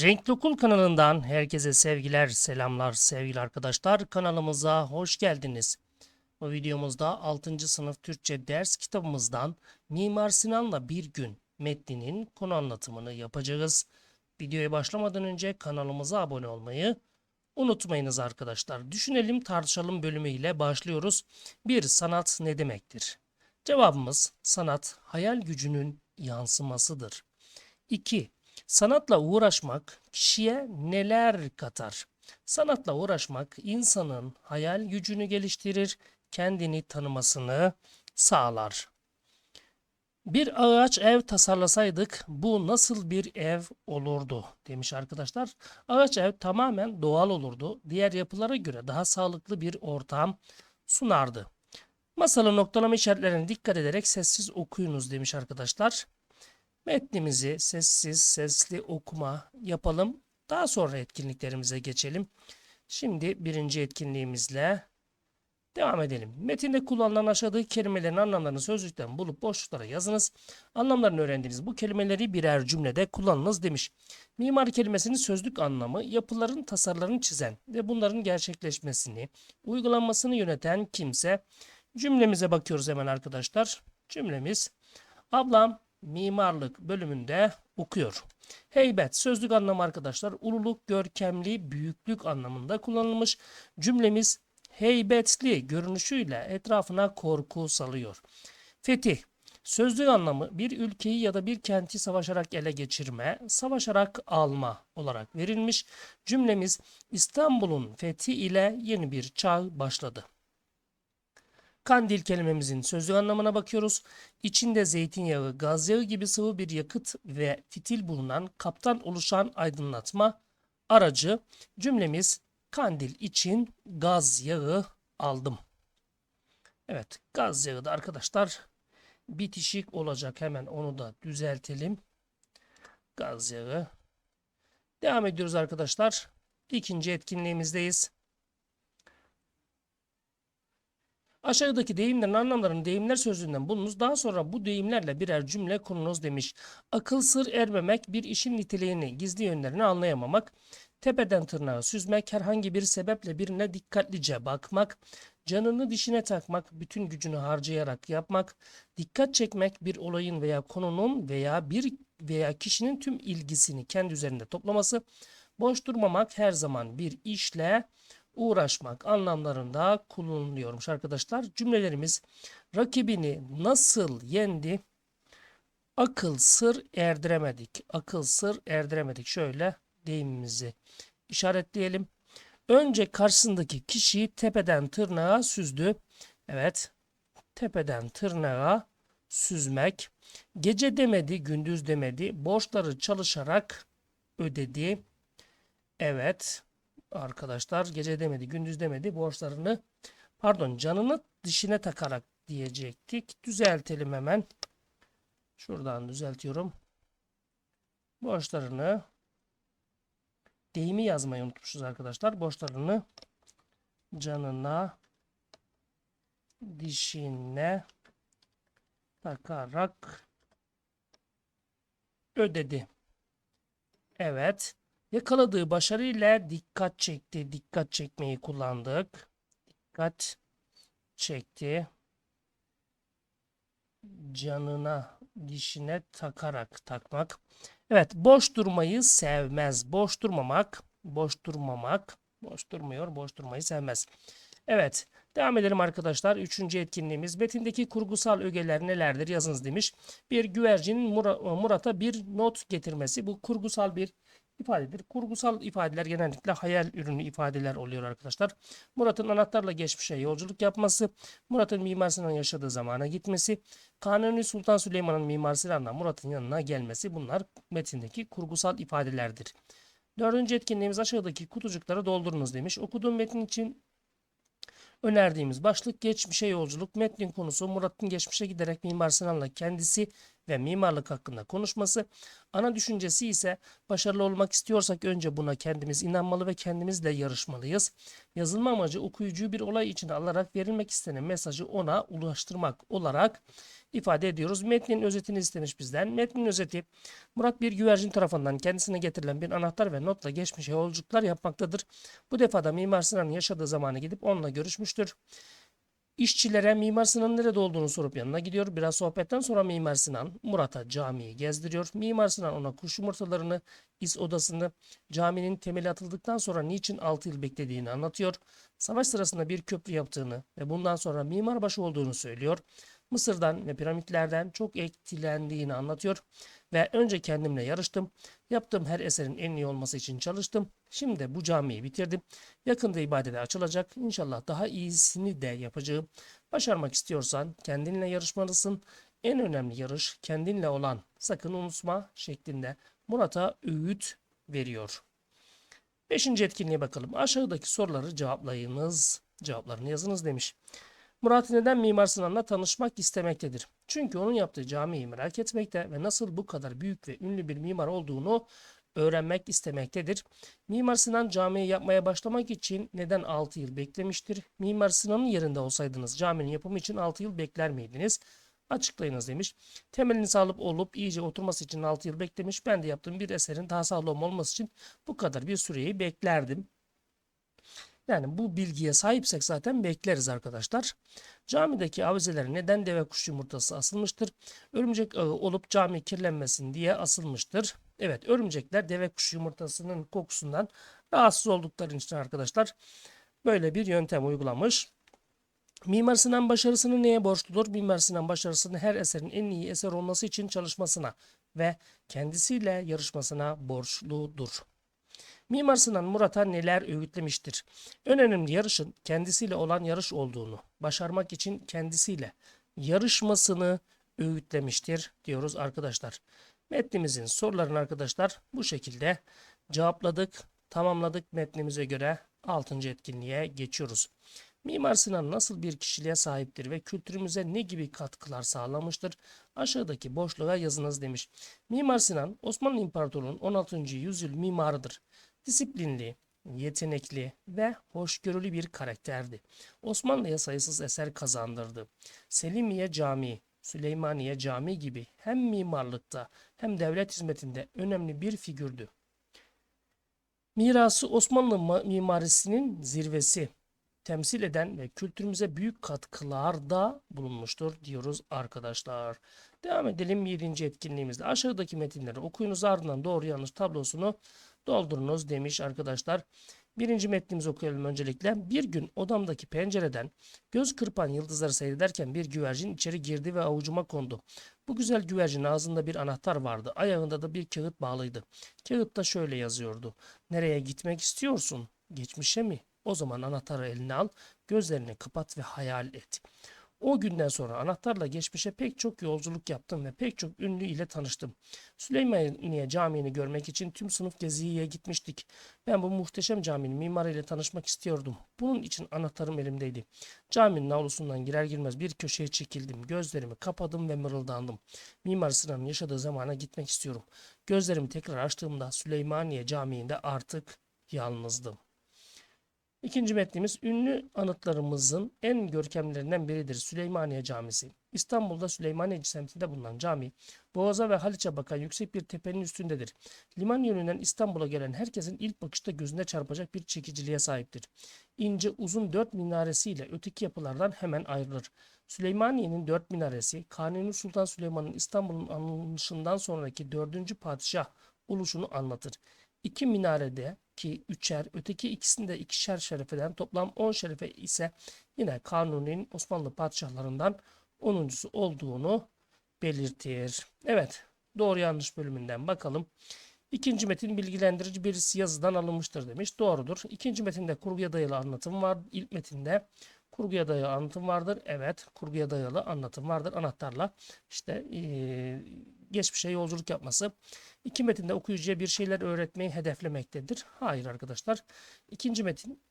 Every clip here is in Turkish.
Renkli Okul kanalından herkese sevgiler, selamlar sevgili arkadaşlar. Kanalımıza hoş geldiniz. Bu videomuzda 6. sınıf Türkçe ders kitabımızdan Mimar Sinan'la Bir Gün metninin konu anlatımını yapacağız. Videoya başlamadan önce kanalımıza abone olmayı unutmayınız arkadaşlar. Düşünelim tartışalım bölümüyle başlıyoruz. Bir sanat ne demektir? Cevabımız sanat hayal gücünün yansımasıdır. 2. Sanatla uğraşmak kişiye neler katar? Sanatla uğraşmak insanın hayal gücünü geliştirir, kendini tanımasını sağlar. Bir ağaç ev tasarlasaydık bu nasıl bir ev olurdu demiş arkadaşlar. Ağaç ev tamamen doğal olurdu. Diğer yapılara göre daha sağlıklı bir ortam sunardı. Masalın noktalama işaretlerine dikkat ederek sessiz okuyunuz demiş arkadaşlar. Metnimizi sessiz, sesli okuma yapalım. Daha sonra etkinliklerimize geçelim. Şimdi birinci etkinliğimizle devam edelim. Metinde kullanılan aşağıdaki kelimelerin anlamlarını sözlükten bulup boşluklara yazınız. Anlamlarını öğrendiğiniz bu kelimeleri birer cümlede kullanınız demiş. Mimar kelimesinin sözlük anlamı yapıların tasarlarını çizen ve bunların gerçekleşmesini, uygulanmasını yöneten kimse. Cümlemize bakıyoruz hemen arkadaşlar. Cümlemiz ablam mimarlık bölümünde okuyor. Heybet sözlük anlamı arkadaşlar ululuk, görkemli, büyüklük anlamında kullanılmış. Cümlemiz heybetli görünüşüyle etrafına korku salıyor. Fetih sözlük anlamı bir ülkeyi ya da bir kenti savaşarak ele geçirme, savaşarak alma olarak verilmiş. Cümlemiz İstanbul'un fethi ile yeni bir çağ başladı. Kandil kelimemizin sözlük anlamına bakıyoruz. İçinde zeytinyağı, gaz yağı gibi sıvı bir yakıt ve fitil bulunan kaptan oluşan aydınlatma aracı. Cümlemiz kandil için gaz yağı aldım. Evet gaz yağı da arkadaşlar bitişik olacak. Hemen onu da düzeltelim. Gaz yağı. Devam ediyoruz arkadaşlar. İkinci etkinliğimizdeyiz. Aşağıdaki deyimlerin anlamlarını deyimler sözlüğünden bulunuz. Daha sonra bu deyimlerle birer cümle kurunuz demiş. Akıl sır ermemek, bir işin niteliğini, gizli yönlerini anlayamamak, tepeden tırnağa süzmek, herhangi bir sebeple birine dikkatlice bakmak, canını dişine takmak, bütün gücünü harcayarak yapmak, dikkat çekmek, bir olayın veya konunun veya bir veya kişinin tüm ilgisini kendi üzerinde toplaması, boş durmamak, her zaman bir işle uğraşmak anlamlarında kullanılıyormuş arkadaşlar. Cümlelerimiz rakibini nasıl yendi? Akıl sır erdiremedik. Akıl sır erdiremedik. Şöyle deyimimizi işaretleyelim. Önce karşısındaki kişiyi tepeden tırnağa süzdü. Evet. Tepeden tırnağa süzmek. Gece demedi, gündüz demedi. Borçları çalışarak ödedi. Evet arkadaşlar gece demedi gündüz demedi borçlarını pardon canını dişine takarak diyecektik. Düzeltelim hemen. Şuradan düzeltiyorum. Borçlarını deyimi yazmayı unutmuşuz arkadaşlar. Borçlarını canına dişine takarak ödedi. Evet. Yakaladığı başarıyla dikkat çekti. Dikkat çekmeyi kullandık. Dikkat çekti. Canına, dişine takarak takmak. Evet, boş durmayı sevmez. Boş durmamak, boş durmamak, boş durmuyor, boş durmayı sevmez. Evet, devam edelim arkadaşlar. Üçüncü etkinliğimiz. Metindeki kurgusal ögeler nelerdir yazınız demiş. Bir güvercinin Murat'a bir not getirmesi. Bu kurgusal bir ifadedir. Kurgusal ifadeler genellikle hayal ürünü ifadeler oluyor arkadaşlar. Murat'ın anahtarla geçmişe yolculuk yapması, Murat'ın Mimar Sinan yaşadığı zamana gitmesi, Kanuni Sultan Süleyman'ın Mimar Sinan'la Murat'ın yanına gelmesi bunlar metindeki kurgusal ifadelerdir. Dördüncü etkinliğimiz aşağıdaki kutucukları doldurunuz demiş. Okuduğum metin için önerdiğimiz başlık geçmişe yolculuk. Metnin konusu Murat'ın geçmişe giderek Mimar Sinan'la kendisi ve mimarlık hakkında konuşması. Ana düşüncesi ise başarılı olmak istiyorsak önce buna kendimiz inanmalı ve kendimizle yarışmalıyız. Yazılma amacı okuyucuyu bir olay içine alarak verilmek istenen mesajı ona ulaştırmak olarak ifade ediyoruz. Metnin özetini istemiş bizden. Metnin özeti Murat bir güvercin tarafından kendisine getirilen bir anahtar ve notla geçmişe yolculuklar yapmaktadır. Bu defada Mimar Sinan'ın yaşadığı zamana gidip onunla görüşmüştür. İşçilere Mimar Sinan'ın nerede olduğunu sorup yanına gidiyor. Biraz sohbetten sonra Mimar Sinan Murat'a camiyi gezdiriyor. Mimar Sinan ona kuş yumurtalarını, iz odasını, caminin temeli atıldıktan sonra niçin 6 yıl beklediğini anlatıyor. Savaş sırasında bir köprü yaptığını ve bundan sonra mimarbaşı olduğunu söylüyor. Mısır'dan ve piramitlerden çok etkilendiğini anlatıyor ve önce kendimle yarıştım. Yaptığım her eserin en iyi olması için çalıştım. Şimdi de bu camiyi bitirdim. Yakında ibadete açılacak. İnşallah daha iyisini de yapacağım. Başarmak istiyorsan kendinle yarışmalısın. En önemli yarış kendinle olan. Sakın unutma şeklinde Murat'a öğüt veriyor. Beşinci etkinliğe bakalım. Aşağıdaki soruları cevaplayınız. Cevaplarını yazınız demiş. Murat neden Mimar Sinan'la tanışmak istemektedir? Çünkü onun yaptığı camiyi merak etmekte ve nasıl bu kadar büyük ve ünlü bir mimar olduğunu öğrenmek istemektedir. Mimar Sinan camiyi yapmaya başlamak için neden 6 yıl beklemiştir? Mimar Sinan'ın yerinde olsaydınız caminin yapımı için 6 yıl bekler miydiniz? Açıklayınız demiş. Temelini sağlıp olup iyice oturması için 6 yıl beklemiş. Ben de yaptığım bir eserin daha sağlam olması için bu kadar bir süreyi beklerdim. Yani bu bilgiye sahipsek zaten bekleriz arkadaşlar. Camideki avizelere neden deve kuş yumurtası asılmıştır? Örümcek ağı olup cami kirlenmesin diye asılmıştır. Evet örümcekler deve kuş yumurtasının kokusundan rahatsız oldukları için arkadaşlar böyle bir yöntem uygulamış. Mimar Sinan başarısını neye borçludur? Mimar Sinan başarısını her eserin en iyi eser olması için çalışmasına ve kendisiyle yarışmasına borçludur. Mimar Sinan Murat'a neler öğütlemiştir? En önemli yarışın kendisiyle olan yarış olduğunu, başarmak için kendisiyle yarışmasını öğütlemiştir diyoruz arkadaşlar. Metnimizin sorularını arkadaşlar bu şekilde cevapladık, tamamladık metnimize göre 6. etkinliğe geçiyoruz. Mimar Sinan nasıl bir kişiliğe sahiptir ve kültürümüze ne gibi katkılar sağlamıştır? Aşağıdaki boşluğa yazınız demiş. Mimar Sinan Osmanlı İmparatorluğu'nun 16. yüzyıl mimarıdır. Disiplinli, yetenekli ve hoşgörülü bir karakterdi. Osmanlı'ya sayısız eser kazandırdı. Selimiye Camii, Süleymaniye Camii gibi hem mimarlıkta hem devlet hizmetinde önemli bir figürdü. Mirası Osmanlı mimarisinin zirvesi temsil eden ve kültürümüze büyük katkılarda bulunmuştur diyoruz arkadaşlar. Devam edelim 7. etkinliğimizde. Aşağıdaki metinleri okuyunuz ardından doğru yanlış tablosunu doldurunuz demiş arkadaşlar. Birinci metnimizi okuyalım öncelikle. Bir gün odamdaki pencereden göz kırpan yıldızları seyrederken bir güvercin içeri girdi ve avucuma kondu. Bu güzel güvercin ağzında bir anahtar vardı. Ayağında da bir kağıt bağlıydı. Kağıtta şöyle yazıyordu. Nereye gitmek istiyorsun? Geçmişe mi? O zaman anahtarı eline al, gözlerini kapat ve hayal et. O günden sonra anahtarla geçmişe pek çok yolculuk yaptım ve pek çok ünlü ile tanıştım. Süleymaniye Camii'ni görmek için tüm sınıf geziye gitmiştik. Ben bu muhteşem caminin mimarıyla tanışmak istiyordum. Bunun için anahtarım elimdeydi. Caminin avlusundan girer girmez bir köşeye çekildim. Gözlerimi kapadım ve mırıldandım. Mimar Sinan'ın yaşadığı zamana gitmek istiyorum. Gözlerimi tekrar açtığımda Süleymaniye Camii'nde artık yalnızdım. İkinci metnimiz ünlü anıtlarımızın en görkemlerinden biridir Süleymaniye Camisi. İstanbul'da Süleymaniye semtinde bulunan cami, Boğaz'a ve Haliç'e bakan yüksek bir tepenin üstündedir. Liman yönünden İstanbul'a gelen herkesin ilk bakışta gözüne çarpacak bir çekiciliğe sahiptir. İnce uzun dört minaresiyle öteki yapılardan hemen ayrılır. Süleymaniye'nin dört minaresi, Kanuni Sultan Süleyman'ın İstanbul'un alınışından sonraki dördüncü padişah oluşunu anlatır. İki minarede ki üçer, öteki ikisinde ikişer şerefeden toplam 10 şerefe ise yine Kanuni'nin Osmanlı padişahlarından 10.sü olduğunu belirtir. Evet, doğru yanlış bölümünden bakalım. İkinci metin bilgilendirici bir yazıdan alınmıştır demiş. Doğrudur. İkinci metinde kurguya dayalı anlatım var. İlk metinde kurguya dayalı anlatım vardır. Evet, kurguya dayalı anlatım vardır. Anahtarla işte ee, geçmişe yolculuk yapması. İki metinde okuyucuya bir şeyler öğretmeyi hedeflemektedir. Hayır arkadaşlar. İkinci metin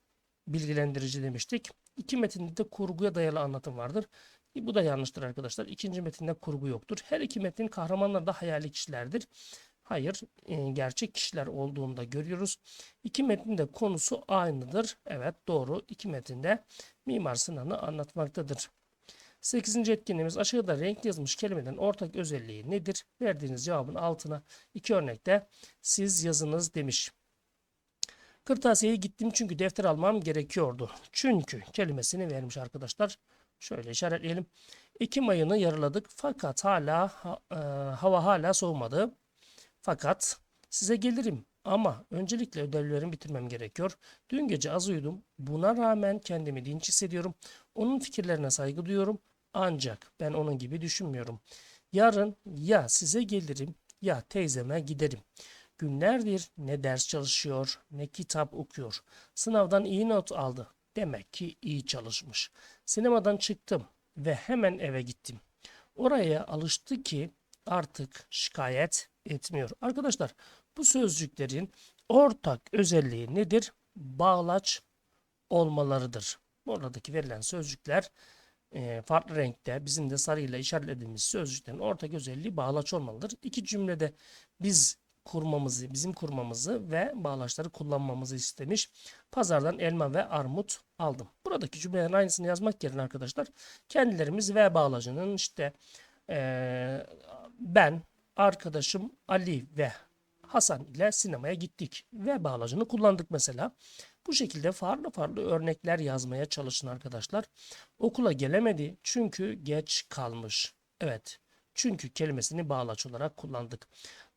bilgilendirici demiştik. İki metinde de kurguya dayalı anlatım vardır. E, bu da yanlıştır arkadaşlar. İkinci metinde kurgu yoktur. Her iki metin kahramanlar da hayali kişilerdir. Hayır, e, gerçek kişiler olduğunu da görüyoruz. İki metnin de konusu aynıdır. Evet, doğru. İki metinde Mimar Sinan'ı anlatmaktadır. 8. etkinliğimiz aşağıda renkli yazılmış kelimelerin ortak özelliği nedir? Verdiğiniz cevabın altına iki örnekte siz yazınız demiş. Kırtasiyeye gittim çünkü defter almam gerekiyordu. Çünkü kelimesini vermiş arkadaşlar. Şöyle işaretleyelim. Ekim ayını yarıladık fakat hala ha- e, hava hala soğumadı. Fakat size gelirim ama öncelikle ödevlerimi bitirmem gerekiyor. Dün gece az uyudum. Buna rağmen kendimi dinç hissediyorum. Onun fikirlerine saygı duyuyorum. Ancak ben onun gibi düşünmüyorum. Yarın ya size gelirim ya teyzeme giderim. Günlerdir ne ders çalışıyor ne kitap okuyor. Sınavdan iyi not aldı. Demek ki iyi çalışmış. Sinemadan çıktım ve hemen eve gittim. Oraya alıştı ki artık şikayet etmiyor. Arkadaşlar bu sözcüklerin ortak özelliği nedir? Bağlaç olmalarıdır. Buradaki verilen sözcükler farklı renkte bizim de sarıyla işaretlediğimiz sözcüklerin ortak özelliği bağlaç olmalıdır. İki cümlede biz kurmamızı, bizim kurmamızı ve bağlaçları kullanmamızı istemiş. Pazardan elma ve armut aldım. Buradaki cümlelerin aynısını yazmak yerine arkadaşlar kendilerimiz ve bağlacının işte e, ben, arkadaşım Ali ve Hasan ile sinemaya gittik ve bağlacını kullandık mesela. Bu şekilde farklı farklı örnekler yazmaya çalışın arkadaşlar. Okula gelemedi çünkü geç kalmış. Evet, çünkü kelimesini bağlaç olarak kullandık.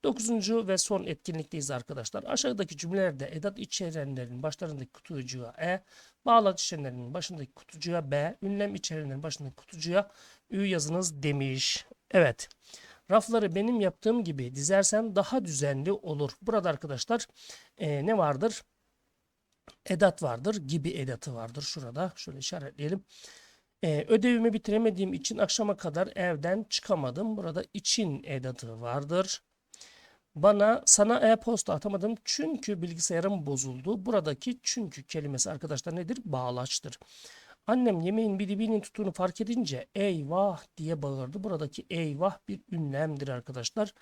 Dokuzuncu ve son etkinlikteyiz arkadaşlar. Aşağıdaki cümlelerde edat içerenlerin başlarındaki kutucuğa E, bağlaç içerenlerin başındaki kutucuğa B, ünlem içerenlerin başındaki kutucuğa Ü yazınız demiş. Evet. Rafları benim yaptığım gibi dizersen daha düzenli olur. Burada arkadaşlar e, ne vardır? Edat vardır. Gibi edatı vardır. Şurada şöyle işaretleyelim. E, ödevimi bitiremediğim için akşama kadar evden çıkamadım. Burada için edatı vardır. Bana sana e-posta atamadım çünkü bilgisayarım bozuldu. Buradaki çünkü kelimesi arkadaşlar nedir? Bağlaçtır. Annem yemeğin bir dibinin tuttuğunu fark edince eyvah diye bağırdı. Buradaki eyvah bir ünlemdir arkadaşlar.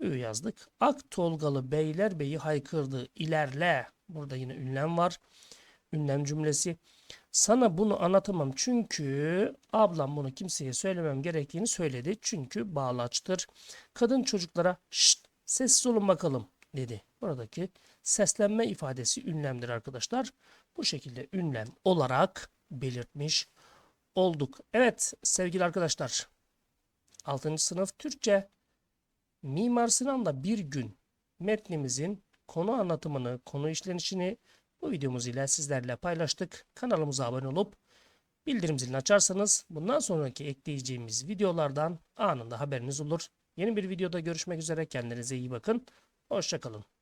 Ü yazdık. Ak Tolgalı Beylerbeyi haykırdı. İlerle. Burada yine ünlem var. Ünlem cümlesi. Sana bunu anlatamam çünkü ablam bunu kimseye söylemem gerektiğini söyledi. Çünkü bağlaçtır. Kadın çocuklara şşt sessiz olun bakalım dedi. Buradaki seslenme ifadesi ünlemdir arkadaşlar. Bu şekilde ünlem olarak belirtmiş olduk. Evet sevgili arkadaşlar 6. sınıf Türkçe Mimar Sinan'la bir gün metnimizin konu anlatımını, konu işlenişini bu videomuz ile sizlerle paylaştık. Kanalımıza abone olup bildirim zilini açarsanız bundan sonraki ekleyeceğimiz videolardan anında haberiniz olur. Yeni bir videoda görüşmek üzere. Kendinize iyi bakın. Hoşçakalın.